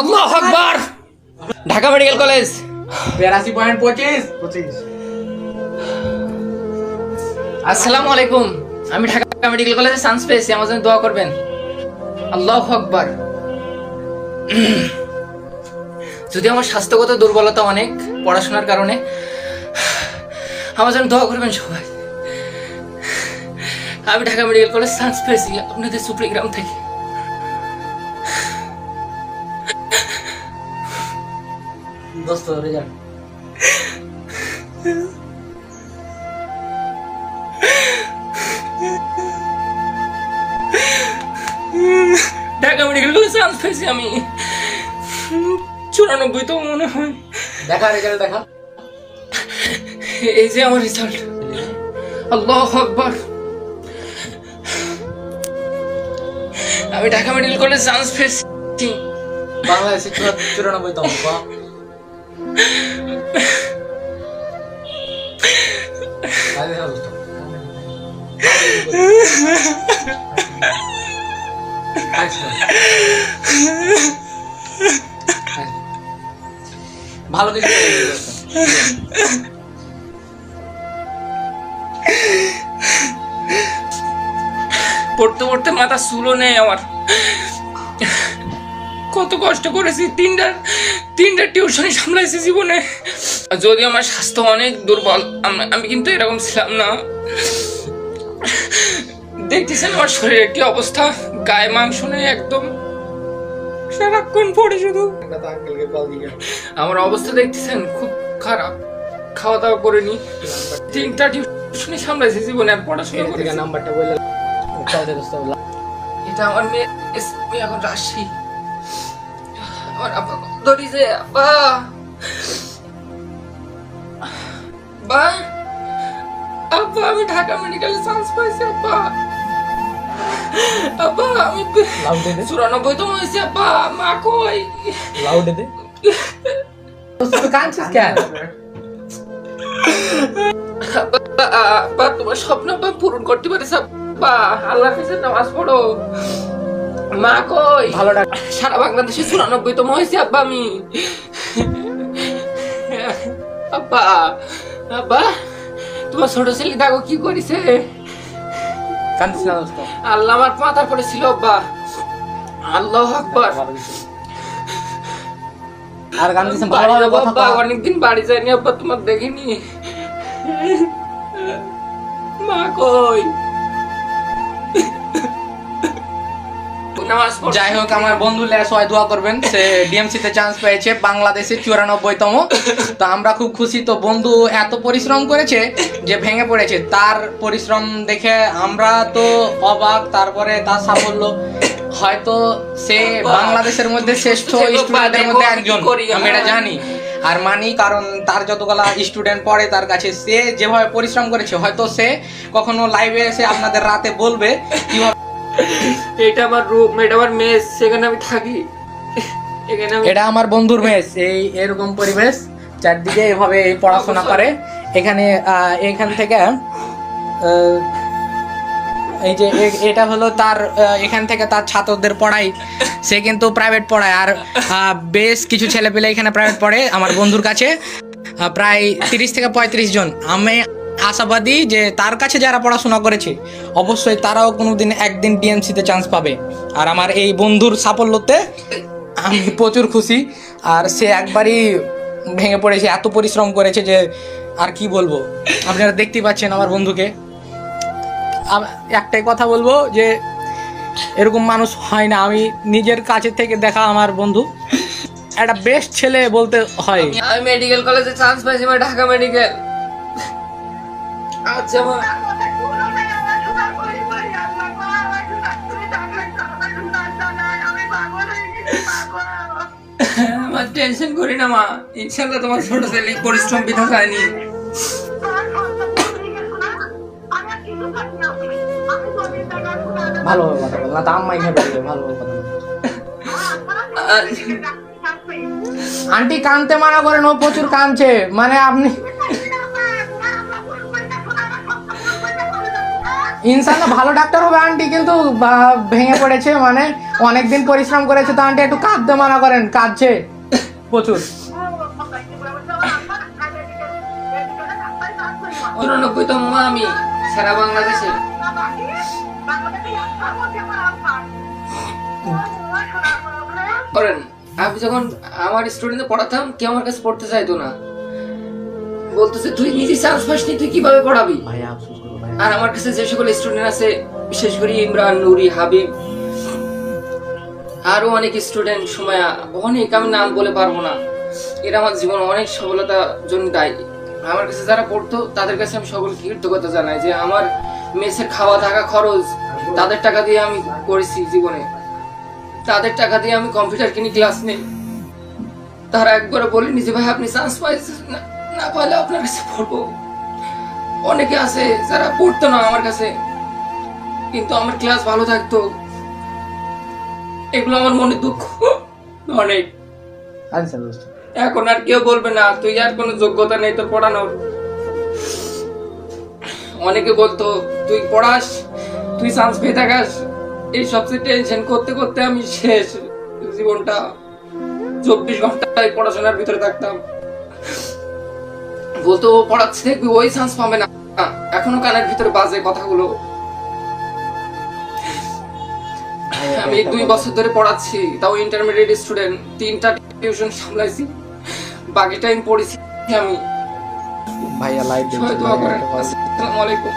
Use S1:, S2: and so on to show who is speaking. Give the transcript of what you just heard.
S1: আল্লাহ আকবার। Dhaka medical college.
S2: বিরাশি point পঁচিশ।
S3: পঁচিশ।
S1: আসসালামু আলাইকুম। আমি ঢাকা মেডিকেল কলেজে চান্স পেয়েছি আমার জন্য দোয়া করবেন। আল্লাহ আকবার। যদি আমার স্বাস্থ্যগত দুর্বলতা অনেক পড়াশোনার কারণে আমার জন্য দোয়া করবেন সবাই। আমি ঢাকা মেডিকেল কলেজ চান্স পেয়েছি আপনাদের সুপ্রিগ্রাম থেকে।
S2: দোস্ত result
S1: Dhaka medical college chance পেয়েছি আমি। চুরানব্বই তো মনে হয়।
S2: দেখা রেজাল্ট দেখা।
S1: এই যে আমার রেজাল্ট আল্লাহ আকবার। আমি ঢাকা মেডিকেল কলেজ চান্স পেয়েছি।
S2: বাংলাদেশে চুরানব্বই তম ভালো কিছু।
S1: পড়তে পড়তে মাথা চুলো নেই আমার কত কষ্ট করেছি তিনটা তিনটা টিউশনই সামলাইছি জীবনে। যদিও আমার স্বাস্থ্য অনেক দুর্বল আমি কিন্তু এরকম ছিলাম না। দেখতেছেন আমার শরীরের কি অবস্থা? গায়ে মাংস নেই একদম। সারাক্ষণ পড়ে শুধু। আমার অবস্থা দেখতেছেন খুব খারাপ। খাওয়া দাওয়া করিনি তিনটা টিউশন সামলাইছি জীবনে আর পড়াশোনা করেছি।
S2: নাম্বারটা বললে চল দে দোস্ত
S1: এটা আমার মেয়ে এখন রাশি। আব্বা ধরিছে আব্বা বা আব্বা আমি ঢাকা মেডিকেলে চান্স পাইছি আব্বা আব্বা আমি
S2: লাউডে দে
S1: চুরানব্বই তো হয়েছে আব্বা মা কই
S2: লাউডে দে তুই কাঁদছিস কেন
S1: আব্বা আব্বা তোমার স্বপ্ন পূরণ করতে পারিস আব্বা আল্লাহ কাছে নামাজ পড়ো মা কই?
S2: ভালো ডাক
S1: সারা বাংলাদেশে হয়েছে আব্বা আমি। আব্বা আব্বা তোমার ছোট ছেলে দেখো কি করেছে।
S2: কাঁদছিস না দোস্ত
S1: আল্লাহ আমার মাথার পরে ছিল আব্বা। আল্লাহ আকবার।
S2: আর গান দিছেন ভালোভাবে
S1: যাব
S2: কথা কও।
S1: অনেকদিন বাড়ি যায়নি আব্বা তোমার দেখিনি। মা কই? নামাজ
S2: যাই হোক আমার বন্ধু সবাই দোয়া করবেন। সে ডিএমসি তে চান্স পেয়েছে বাংলাদেশে চুরানব্বই তম তো আমরা খুব খুশি তো বন্ধু এত পরিশ্রম করেছে যে ভেঙে পড়েছে। তার পরিশ্রম দেখে আমরা তো অবাক তারপরে তার সাফল্য। হয়তো সে বাংলাদেশের মধ্যে শ্রেষ্ঠ স্টুডেন্টের মধ্যে একজন। আমি এটা। জানি। আর মানি কারণ তার যতগুলা স্টুডেন্ট পড়ে তার কাছে সে যেভাবে পরিশ্রম করেছে হয়তো সে কখনো লাইভে এসে আপনাদের রাতে বলবে কীভাবে
S1: এটা আমার রুম এটা আমার মেস সেখানে আমি থাকি। এখানে
S2: এটা আমার বন্ধুর মেস এই এরকম পরিবেশ চারদিকে এভাবে পড়াশোনা করে। এখানে এখান থেকে এই যে এটা হলো তার এখান থেকে তার ছাত্রদের পড়াই। সে কিন্তু প্রাইভেট পড়ায়। আর বেশ কিছু ছেলে পেলে এখানে প্রাইভেট পড়ে আমার বন্ধুর কাছে। প্রায় তিরিশ থেকে পঁয়ত্রিশ জন। আমি আশাবাদী যে তার কাছে যারা পড়াশোনা করেছে, অবশ্যই তারাও কোনোদিন একদিন ডিএমসিতে চান্স পাবে। আর আমার এই বন্ধুর সাফল্যতে আমি প্রচুর খুশি। আর সে একবারই ভেঙে পড়েছে, এত পরিশ্রম করেছে যে আর কি বলব? আপনারা দেখতেই পাচ্ছেন আমার বন্ধুকে। একটাই কথা বলব যে এরকম মানুষ হয় না। আমি নিজের কাছে থেকে দেখা আমার বন্ধু। একটা বেস্ট ছেলে বলতে হয়।
S1: আমি মেডিকেল কলেজে চান্স পাইছি আমার ঢাকা মেডিকেল আচ্ছা মা আমার টেনশন করি না মা ইনশাল্লাহ তোমার ছোট ছেলে পরিশ্রম বিধা যায়নি
S2: ভালোভাবে কথা বল না তো আম্মাই খেয়ে পারবে ভালোভাবে কথা আন্টি কানতে মানা করেন ও প্রচুর কানছে মানে আপনি ইনশাল্লাহ ভালো ডাক্তার হবে আন্টি কিন্তু ভেঙে পড়েছে মানে অনেকদিন পরিশ্রম করেছে তো আন্টি একটু কাঁদতে মানা করেন কাঁদছে। প্রচুর।
S1: উননব্বইতম আমি সারা বাংলাদেশে। করেন আমি যখন আমার স্টুডেন্টে পড়াতাম কেউ আমার কাছে পড়তে চাইতো না। বলতেছে তুই নিজে চান্স পাসনি তুই কীভাবে পড়াবি?
S2: ভাই আফসোস
S1: আর আমার কাছে যে সকল স্টুডেন্ট আছে, বিশেষ করে ইমরান, নুরি, হাবিব, আরও অনেক স্টুডেন্ট সময়া অনেক, আমি নাম বলে পারব না। এরা আমার জীবনে অনেক সফলতার জন্য দায়ী। আমার কাছে যারা পড়তো, তাদের কাছে আমি সকল কৃতজ্ঞতা জানাই যে আমার মেসের খাওয়া থাকা খরচ, তাদের টাকা দিয়ে আমি করেছি জীবনে। তাদের টাকা দিয়ে আমি কম্পিউটার কিনি ক্লাস নেই। তারা একবার বলিনি যে, ভাই, আপনি চান্স পাইছেন না পাইলে আপনার কাছে পড়ব। অনেকে আছে যারা পড়তো না আমার কাছে। কিন্তু আমার ক্লাস ভালো থাকতো। এগুলো আমার মনে দুঃখ। অনেক। এখন আর কেউ বলবে না তুই আর কোনো যোগ্যতা নেই তোর পড়ানোর। অনেকে বলতো তুই পড়াস তুই চান্স পেয়ে থাকাস। এই সবচেয়ে টেনশন করতে করতে আমি শেষ জীবনটা। চব্বিশ ঘন্টায় পড়াশোনার ভিতরে থাকতাম। বলতো ও পড়াচ্ছে দেখবি ওই চান্স পাবে না। এখনও কানের ভিতরে বাজে কথাগুলো। আমি দুই বছর ধরে পড়াচ্ছি তাও ইন্টারমিডিয়েট স্টুডেন্ট তিনটা টিউশন সামলাইছি বাকি টাইম পড়েছি আমি।
S2: ভাইয়া লাইভ
S1: আসসালামু আলাইকুম।